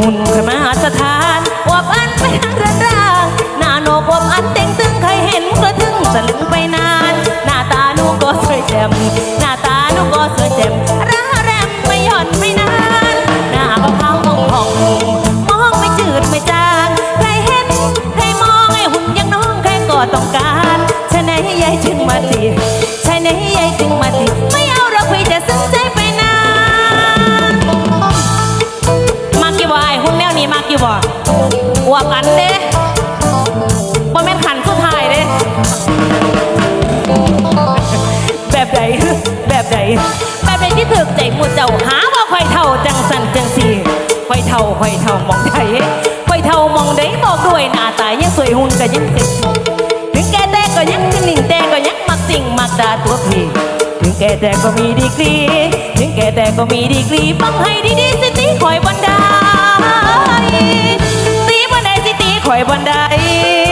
หุ่นขึ้นมาสถานวบอันไปทางเรือนร่างหน้าโนกวบอันเต่งตึงใครเห็นก็ะทึงสลึงไปนาน หน้าตาหนูก็สวยแจ่มหน้าตาหนูก็สวยแจ่มร่าแรมไม่หย่อนไม่นาน หน้าก็ขาวมองผ่องมองไม่จืดไม่จางใครเห็นใครมองไอ้หุ่นยังน้องใครก็ต้องการใช่ไหนยายจึงมาตีใช่ไหนยายจึง กี่บ่อวบอันเด้บ่แม่นขันสุดท้ายเด้ แบบใดแบบใดแบบใดที่ถึกใจมูเจ้าหาว่าคอยเท่าจังสันจังสีคอยเท่าคอยเท่ามองใดคอยเท่ามองใดบอกด้วยหน้าตายังสวยหุ่นก็ยังสิถึงแก่แต่ก็ยังถึงหนิ่งแต่ก็ยังมักสิ่งมักดาตัวพี่ถึงแก่แต่ก็มีดีกรี ถึงแก่แต่ก็มีดีกรีฟังให้ดีๆสิตีคอยบัน บันได